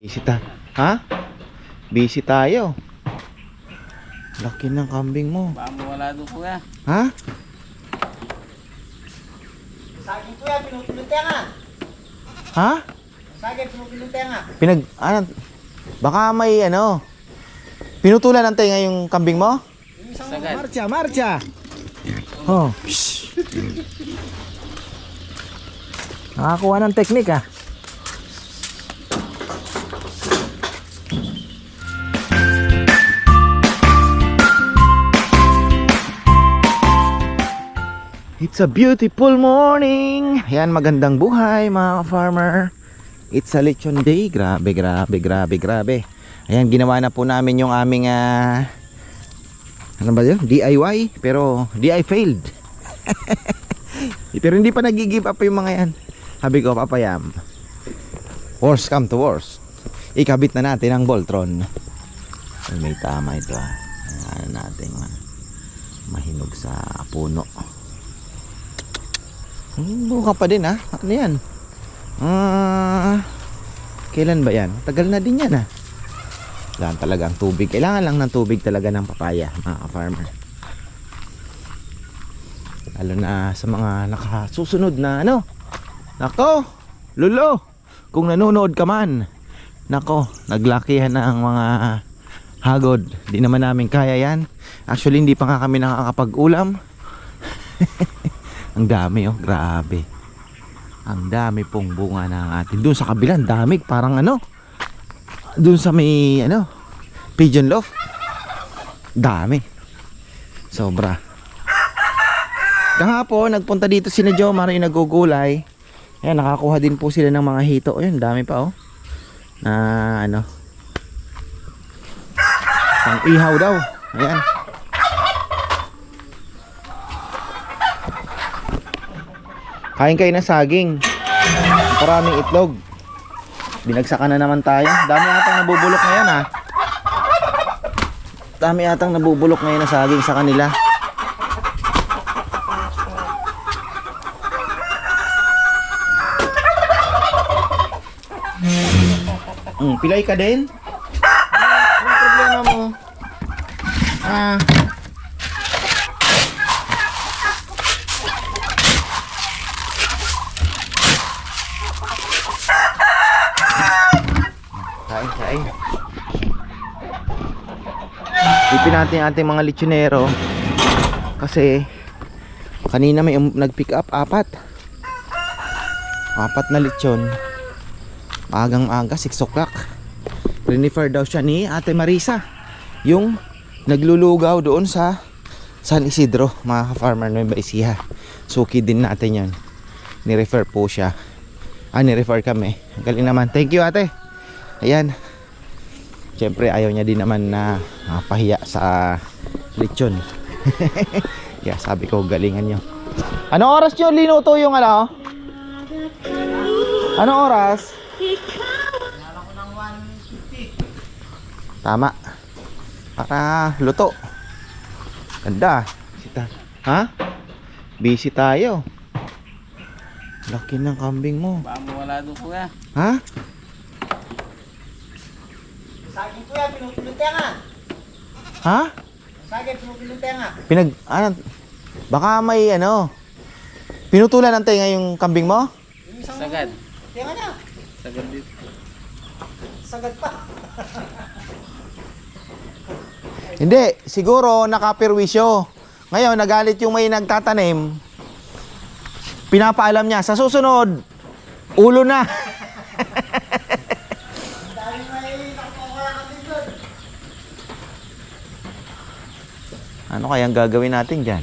Busy ta. Ha? Busy tayo. Laki ng kambing mo. Baka mawala doon kuya. Ha? Saging kuya, pinutuluntin nga. Ha? Saging, pinutuluntin nga. Pinag... Ano? Baka may ano... Pinutulan ng tenga yung kambing mo? Sagad. marcha, marcha. Oh. Shh. Nakakuha ng teknik ah. It's a beautiful morning. Yan, magandang buhay mga farmer. It's a lechon day. Grabe, grabe, grabe, grabe. Ayan, ginawa na po namin yung aming ah, ano ba yun? DIY. Pero DIY failed. Pero hindi pa nag-give up yung mga yan. Sabi ko, papayam. Worst come to worst. Ikabit na natin ang Voltron. Ay, may tama ito ah. Ano natin ah. Mahinog sa puno. Buka pa din ah. Ano yan? Ah, kailan ba yan? Tagal na din yan ah. Kailangan talaga ang tubig. Kailangan lang ng tubig talaga ng papaya, mga farmer. Lalo na sa mga nakasusunod na ano. Nako, lulo. Kung nanonood ka man. Nako, naglakihan na ang mga hagod. Di naman namin kaya yan. Actually, hindi pa nga kami nakakapag-ulam. ang dami oh, grabe. Ang dami pong bunga ng atin. Doon sa kabilang, dami. Parang ano, doon sa may ano, pigeon loaf. Dami. Sobra. Kahapon, nagpunta dito si na Jomar yung nagugulay. Ayan, nakakuha din po sila ng mga hito. Ayun, dami pa oh. Na ano. Pang ihaw daw. Ayan. Kain kayo ng saging. Maraming itlog. Binagsakan na naman tayo. Dami atang nabubulok ngayon ha. Dami atang nabubulok ngayon na saging sa kanila. Mm, pilay ka din? Ano problema mo? Ah. Kain, kain. Ipin natin ating mga lechonero. Kasi kanina may um- nag-pick up apat. Apat na lechon. Agang aga, 6 o'clock. Rinifer daw siya ni Ate Marisa. Yung naglulugaw doon sa San Isidro, mga farmer Nueva Ecija. Suki din natin yan. Ni-refer po siya. Ah, ni-refer kami. Galing naman. Thank you ate. Ayan. Siyempre ayaw niya din naman na ah, pahiya sa lechon. yeah, sabi ko galingan niyo. Ano oras niyo linuto yung ano? Ano oras? Tama. Para luto. Ganda. Sita. Ha? Busy tayo. Laki ng kambing mo. Baka mawala doon kuya. Ha? Saging kuya, pinutuluntin nga. Ha? Saging, pinutuluntin nga. Pinag... Ano? Baka may ano... Pinutulan ng tenga yung kambing mo? Yung isang Sagad. Tinga niya. Sagad dito. Sagad pa. Hindi. Siguro nakapirwisyo. Ngayon, nagalit yung may nagtatanim. Pinapaalam niya, sa susunod, ulo na. Dahil may nakukuha ka din doon. Ano kayang gagawin natin dyan?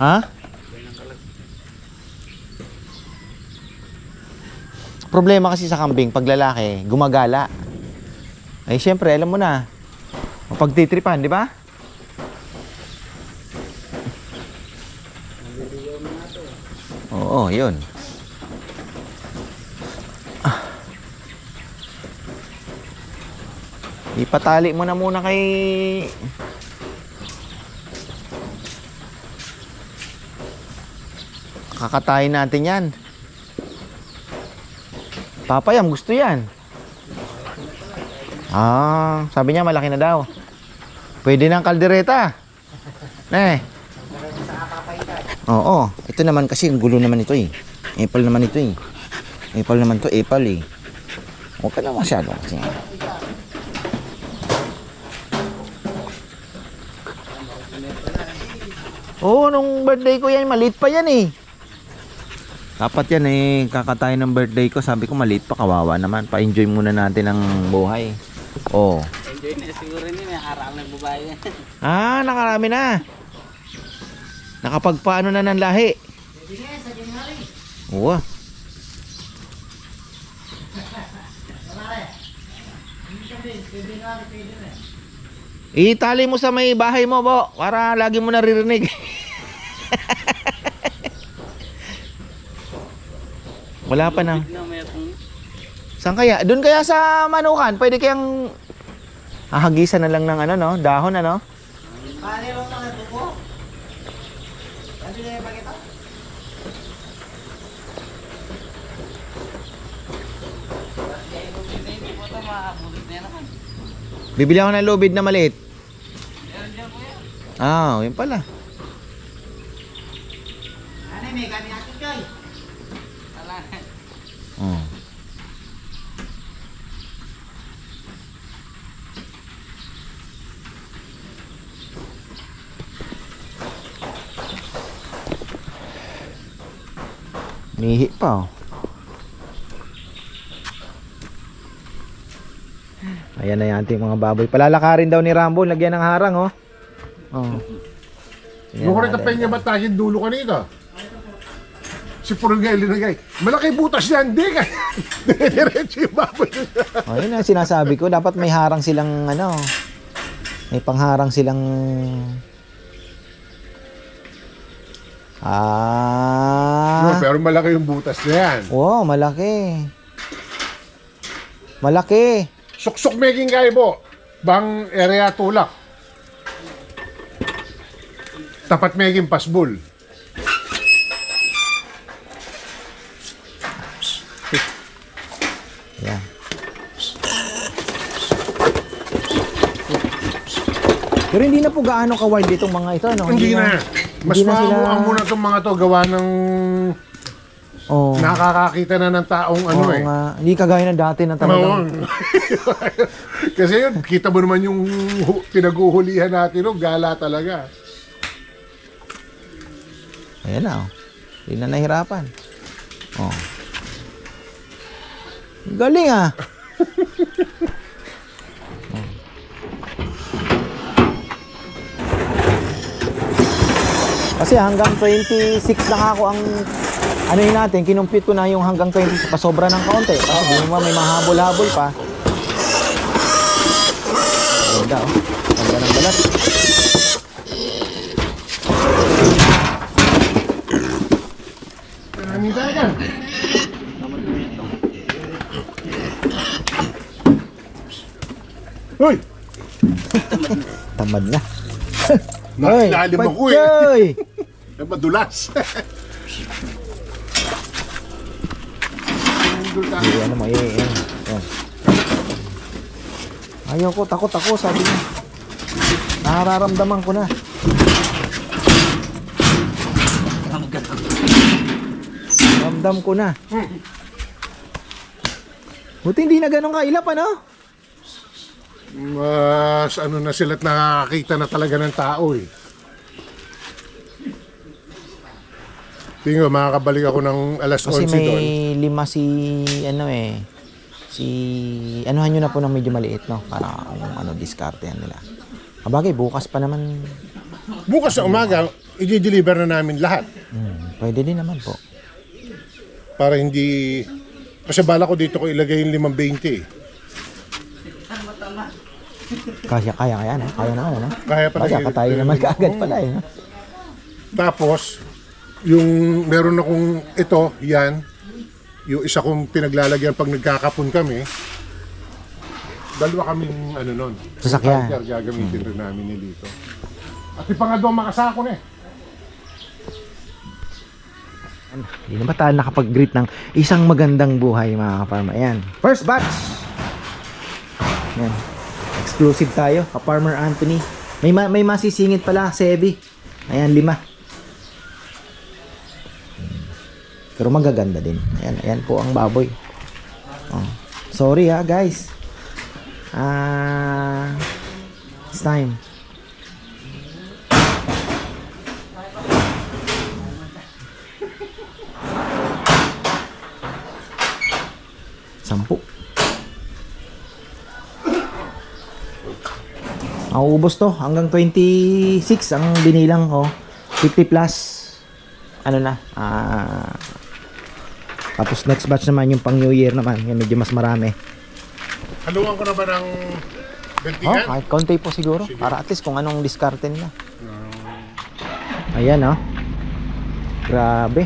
Ha? Problema kasi sa kambing, pag lalaki, gumagala. Ay, syempre, alam mo na. Mapagtitripan, di ba? Oo, yun. Ipatali mo na muna kay... Kakatayin natin yan. Papayam, gusto yan. Ah, sabi niya malaki na daw. Pwede ng kaldereta. Ne. Oo, ito naman kasi ang gulo naman ito eh. Apple naman ito eh. Apple naman to, apple eh. Huwag ka na masyado kasi. Oo, nung birthday ko yan, maliit pa yan eh. Dapat yan eh, kakatayin ng birthday ko. Sabi ko maliit pa, kawawa naman. Pa-enjoy muna natin ang buhay. Oh. Enjoy na siguro ni may araw ng babae. Ah, nakarami na. Nakapagpaano na ng lahi. Oo. Pwede na, pwede na. Itali mo sa may bahay mo, Bo, para lagi mo naririnig. Wala pa na. Na may akong Saan kaya? Doon kaya sa Manukan, pwede kayang hahagisan na lang ng ano, no? Dahon, ano? Bibili ako ng lubid na maliit. Meron dyan po yan. Ah, yun pala. Ano may kami akin kay? Wala. Oh. Mihi pa oh. Ayan na yung ating mga baboy. Palalakarin daw ni Rambo, lagyan ng harang oh. Oh. Ayan, Yung kurita pa niya batahin dulo kanina. Si Purungay linagay. Malaki butas yan, di ka. Diretso yung baboy. Oh, yun ang sinasabi ko. Dapat may harang silang ano. May pangharang silang No, Ah. pero malaki yung butas na yan. Wow, malaki. Malaki. Suksok making kaibo. Bang area tulak. Tapat making pasbul. Yan. Pero hindi na po gaano ka-wild itong mga ito, no? Hindi na. Mas hindi na sila- muna itong mga to gawa ng Oh. nakakakita na ng taong ano Oo eh. nga. Hindi kagaya ng dati na talagang... Oo. Kasi yun, kita mo naman yung hu- pinaghuhulihan natin, no? gala talaga. Ayan na, oh. Hindi na nahirapan. Oh. Galing ah. Oh. Kasi hanggang 26 na nga ako ang ano yun natin, kinumpit ko na yung hanggang 26 pa sobra ng kaunti. Kasi di mo may mahabol-habol pa. Ganda oh. Ganda ng balat. Dagan. Hoy! Tamad na. Nakilalim ako eh. Patsoy! Eh, Madulas. Pinindol ka. Hindi, ano mo, eh, eh. Yan. Ayaw ko, takot ako, sabi niya. Nararamdaman ko na. Ramdam ko na. Buti hindi na ganun kailap, ano? Mas ano na sila't nakakakita na talaga ng tao eh. Tingnan, makakabalik ako ng alas Kasi 11 may doon. lima si, ano eh, si, anuhan nyo na po ng medyo maliit, no? Para yung ano, diskartehan nila. Kabagay, bukas pa naman, Bukas sa umaga, i-deliver na namin lahat. hmm, pwede din naman po. Para hindi... Kasi bala ko dito ko ilagay yung 520 eh. Kaya, kaya, kaya, no? Kaya naman, ano? Kaya pala. Kaya, katayo naman kaagad pala, eh. no? Tapos, yung meron akong ito, yan. Yung isa kong pinaglalagyan pag nagkakapon kami. Dalawa kaming ano nun. Sasakyan. Gagamitin rin namin ni dito. At yung pangadwa makasako na eh. Hindi na ba tayo nakapag-greet ng isang magandang buhay mga ka-farmer? Ayan. First batch! Ayan. Exclusive tayo. Ka-farmer Anthony. May, ma- may masisingit pala. Sevi. Ayan, lima. Pero magaganda din. Ayan, ayan po ang baboy. Oh. Sorry ha, guys. Ah, it's time. Mauubos to. Hanggang 26 ang binilang ko. 50 plus. Ano na. Ah, tapos next batch naman yung pang New Year naman. Yan medyo mas marami. Haluan ko na ba ng Oh, kahit konti po siguro. Para at least kung anong diskarte nila. Ayan oh. Grabe.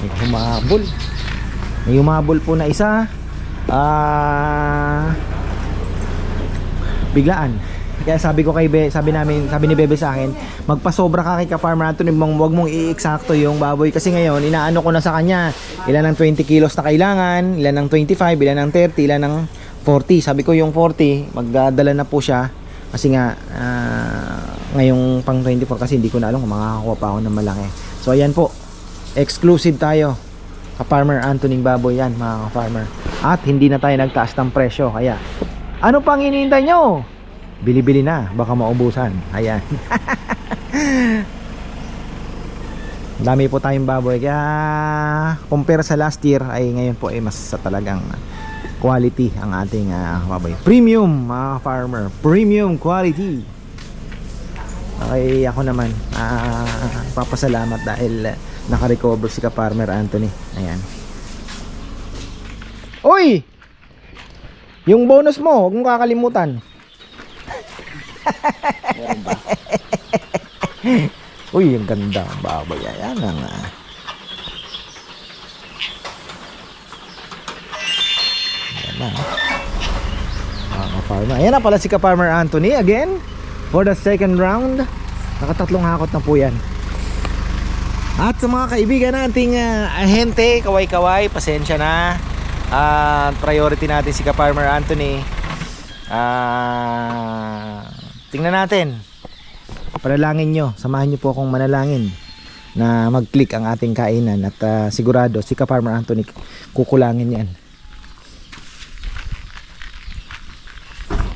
May humabol. May humabol po na isa. Ah... biglaan. Kaya sabi ko kay Be, sabi namin, sabi ni Bebe sa akin, magpasobra ka kay ka-farmer Anthony, mong wag mong i-eksakto yung baboy kasi ngayon inaano ko na sa kanya, ilan ng 20 kilos na kailangan, ilan ng 25, ilan ng 30, ilan ng 40. Sabi ko yung 40, magdadala na po siya kasi nga ah, ngayong pang 24 kasi hindi ko na alam kung makakakuha pa ako ng malaki. So ayan po, exclusive tayo. Ka-farmer Anthony Baboy yan mga ka-farmer. At hindi na tayo nagtaas ng presyo. Kaya ano pang hinihintay nyo? Bili-bili na, baka maubusan. Ayan. Dami po tayong baboy. Kaya compare sa last year ay ngayon po ay mas sa talagang quality ang ating ah, baboy. Premium mga farmer. Premium quality. Okay, ako naman ah, papasalamat dahil ah, naka-recover si ka-farmer Anthony. Ayan. Uy! Yung bonus mo, huwag mong kakalimutan. Uy, ang ganda baboy. Ayan nga. Ayan na. Mga ka-farmer. Ayan na pala si ka-farmer Anthony again for the second round. Nakatatlong hakot na po yan. At sa mga kaibigan nating uh, ahente, kaway-kaway, pasensya na. Ah, priority natin si ka-farmer Anthony. Ah, tingnan natin. Panalangin nyo, samahan nyo po akong manalangin na mag-click ang ating kainan at ah, sigurado si ka-farmer Anthony kukulangin yan.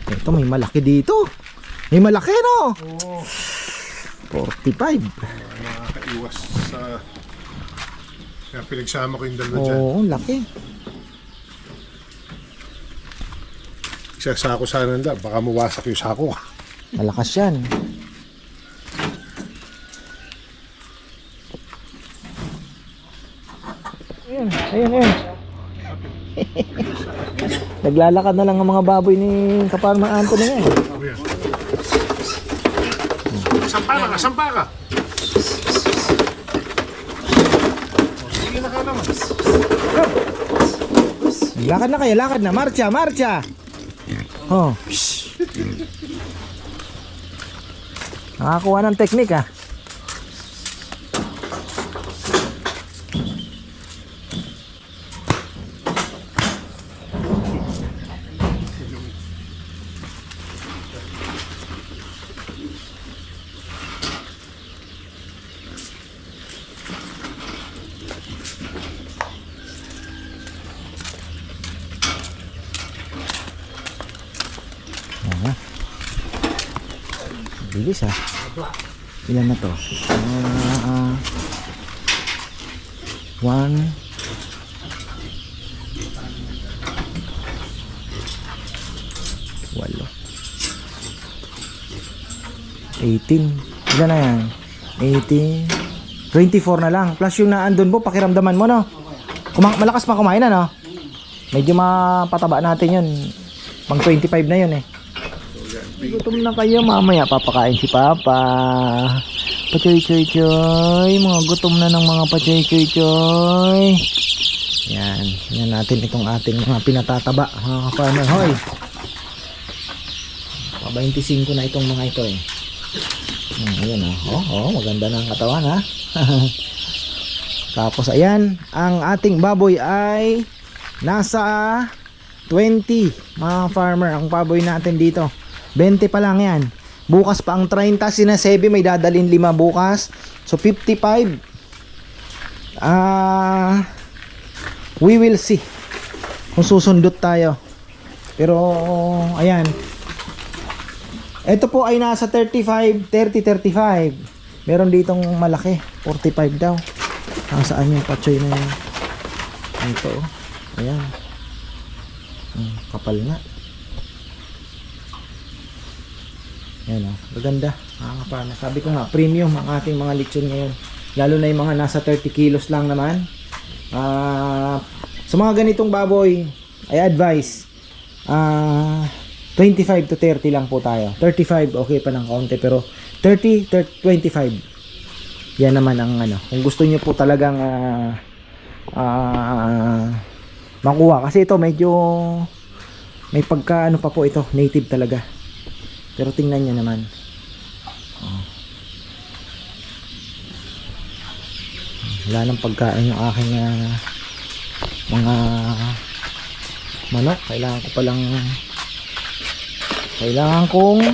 Ito may malaki dito. May malaki no. Oo. 45. Nakakaiwas sa... Kaya pinagsama ko yung dalawa dyan. Oo, laki. Isa sako sana nila, baka mawasak yung sako. Malakas yan. Ayun, ayun, ayun. Naglalakad na lang ang mga baboy ni Kaparma ngayon. Ano yan? Sampa ka, sampa ka! O, Sige na ka naman. Lakad na kayo, lakad na. Marcha, marcha. Oh. Nakakuha ng teknik ah. Bilis ah. Ilan na to? Ah, one. Walo. 18. Ilan na yan? 18. 24 na lang. Plus yung naandun po, pakiramdaman mo no? Kuma- malakas pa kumain na no? Medyo mapataba natin yun. Pang 25 na yun eh. Gutom na kayo mamaya papakain si Papa. Pachoy choy choy. Mga gutom na ng mga pachoy choy choy. Yan. Yan natin itong ating mga pinatataba. Mga ka-farmer. Hoy. Pa 25 na itong mga ito eh. Hmm, ayan oh. Oh, oh, maganda na ang katawan ha. Tapos ayan, ang ating baboy ay nasa 20 mga farmer ang baboy natin dito. 20 pa lang yan. Bukas pa ang 30 sinasebi may dadalhin 5 bukas. So 55. Ah we will see kung susundot tayo. Pero ayan. Ito po ay nasa 35, 30, 35. Meron ditong malaki, 45 daw. Nasaan yung patsoy na yun? Ito. Ayan. Hmm, kapal nga. Ayan o. Maganda. Nakakapana. Sabi ko nga, premium ang ating mga lechon ngayon. Lalo na yung mga nasa 30 kilos lang naman. Ah, sa mga ganitong baboy, I advise, ah, 25 to 30 lang po tayo. 35 okay pa ng kaunti pero 30, 30 25. Yan naman ang ano. Kung gusto niyo po talagang ah, ah, makuha kasi ito medyo may pagka ano pa po ito, native talaga. Pero tingnan niyo naman. Oh. Wala nang pagkain yung aking ah, mga manok. Kailangan ko palang kailangan kong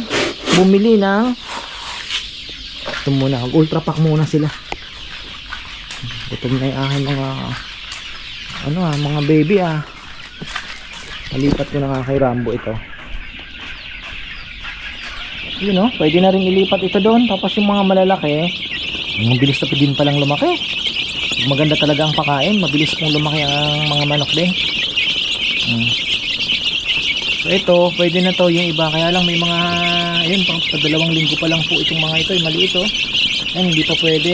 bumili ng ito muna, ultra pack muna sila. Gutom na yung aking mga ano ah, mga baby ah. Nalipat ko na nga kay Rambo ito. Yun know, pwede na rin ilipat ito doon. Tapos yung mga malalaki, ang bilis na din palang lumaki. Maganda talaga ang pakain, mabilis pong lumaki ang mga manok din. Mm. So ito, pwede na to yung iba. Kaya lang may mga, ayun, pang dalawang linggo pa lang po itong mga ito. Yung maliit oh. Yan, hindi pa pwede.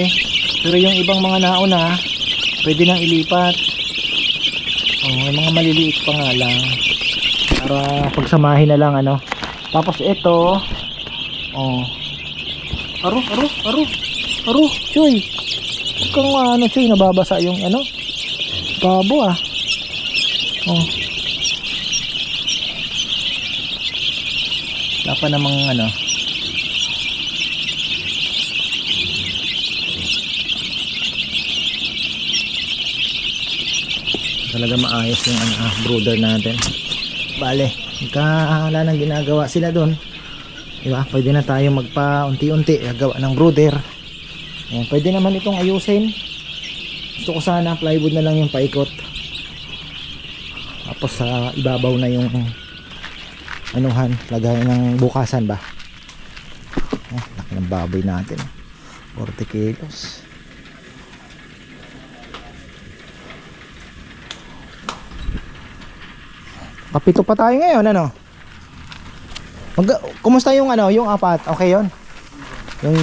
Pero yung ibang mga nauna, pwede nang ilipat. Oh, may mga maliliit pa nga lang. Para pagsamahin na lang ano. Tapos ito, oh. Aro, aro, aro. Aro, choy. Huwag kang ano, choy, nababasa yung ano. Babo ah. Oh. Wala pa namang ano. Talaga maayos yung ano, ah, brooder natin. Bale, wala nang ginagawa sila doon. Diba? Pwede na tayo magpa unti-unti gawa ng brooder. Ayan, pwede naman itong ayusin. Gusto ko sana plywood na lang yung paikot. Tapos sa ibabaw na yung anuhan, lagay ng bukasan ba. Oh, laki ng baboy natin. 40 kilos. Kapito pa tayo ngayon, ano? Mag kumusta yung ano, yung apat? Okay 'yon? Yung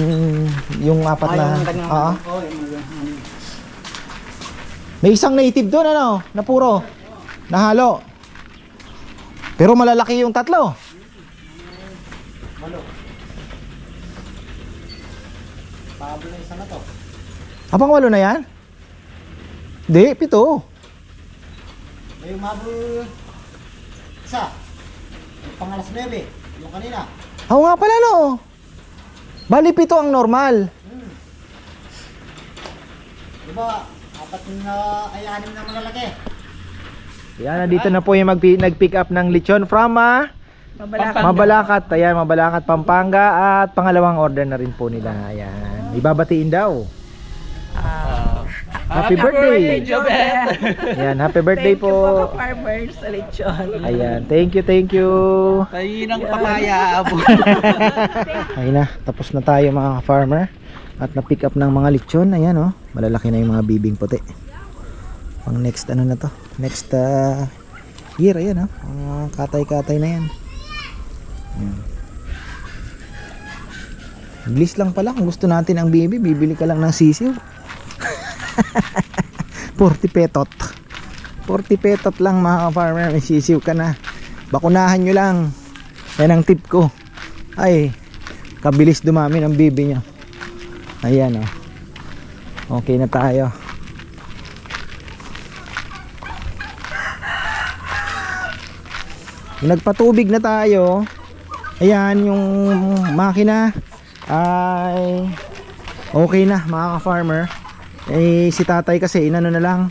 yung apat na. Oo. May isang native doon ano, na puro nahalo. Pero malalaki yung tatlo. Pablo na isa na to. Abang walo na yan? Di, pito. May umabol isa. Yung pang alas 9. Yung kanina. Oo nga pala no. Bali pito ang normal. Di ba? Apat na ay anim na malalaki. Yan, nandito na po yung mag nag-pick up ng lechon from ah, Mabalakat. Mabalakat. Ayan, Mabalakat, Pampanga at pangalawang order na rin po nila. Ayan. Ibabatiin daw. Happy birthday! Jobet! Ayan, happy birthday Thank you po po. farmers sa lechon. Ayan, thank you, thank you. Tayo ng papaya. abo. Ayun na, tapos na tayo mga farmer At na-pick up ng mga lechon. Ayan oh, malalaki na yung mga bibing puti. Pang next ano na to? Next uh, year, ayan oh. Mga katay-katay na yan. Ayan. Bilis lang pala kung gusto natin ang bibi, bibili ka lang ng sisiw. 40 petot. 40 petot lang mga farmer, may sisiw ka na. Bakunahan nyo lang. Yan ang tip ko. Ay, kabilis dumami ng bibi nyo. Ayan oh. Okay na tayo. Nagpatubig na tayo. Ayan yung makina. ay okay na mga ka-farmer. Eh si tatay kasi inano na lang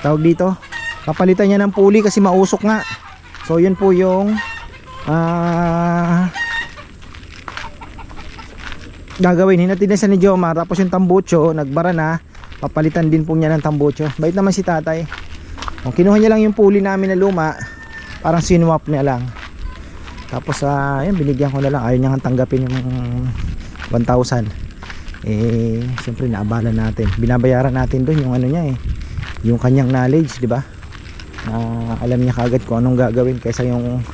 tawag dito. Papalitan niya ng puli kasi mausok nga. So yun po yung ah gagawin. Hinatid na siya ni Jomar tapos yung tambucho nagbara na. Papalitan din po niya ng tambucho. Bait naman si tatay. O, kinuha niya lang yung puli namin na luma. Parang sinwap niya lang. Tapos ah, yun, binigyan ko na lang. Ayaw niya tanggapin yung 1,000. Eh, siyempre naabala natin. Binabayaran natin doon yung ano niya eh. Yung kanyang knowledge, di ba? Na alam niya kagad kung anong gagawin kaysa yung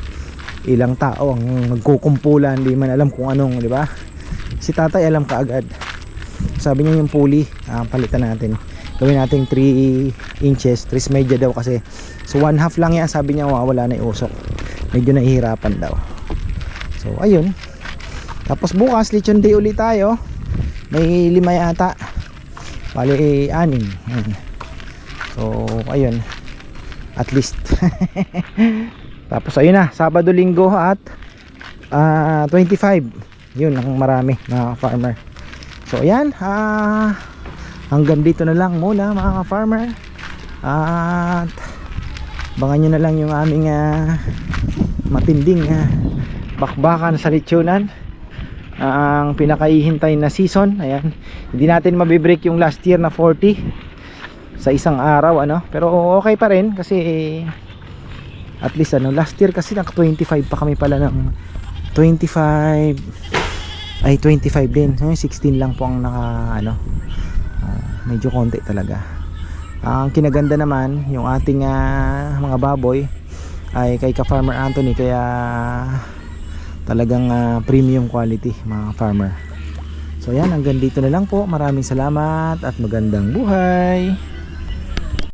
ilang tao ang magkukumpulan, hindi man alam kung anong, di ba? Si tatay alam kaagad. Sabi niya yung pulley, ah, palitan natin. Gawin natin 3 inches, 3 media daw kasi. So 1 half lang yan, sabi niya wala na iusok. Medyo nahihirapan daw. So ayun. Tapos bukas, lechon day ulit tayo. May lima yata. Bali, anim. Ayan. So, ayun. At least. Tapos ayun na, Sabado, Linggo at ah 25. Yun ang marami mga farmer. So ayan, ah hanggang dito na lang muna mga farmer. At bangan nyo na lang yung aming ah, matinding ah, bakbakan sa lechonan ang pinakahihintay na season ayan. Hindi natin mabibreak yung last year na 40 sa isang araw ano? Pero okay pa rin kasi at least ano last year kasi naka 25 pa kami pala ng 25 ay 25 din. Ngayon 16 lang po ang naka ano ah, medyo konti talaga. Ang kinaganda naman yung ating ah, mga baboy ay kay ka Farmer Anthony kaya talagang ah, premium quality mga farmer. So yan hanggang dito na lang po. Maraming salamat at magandang buhay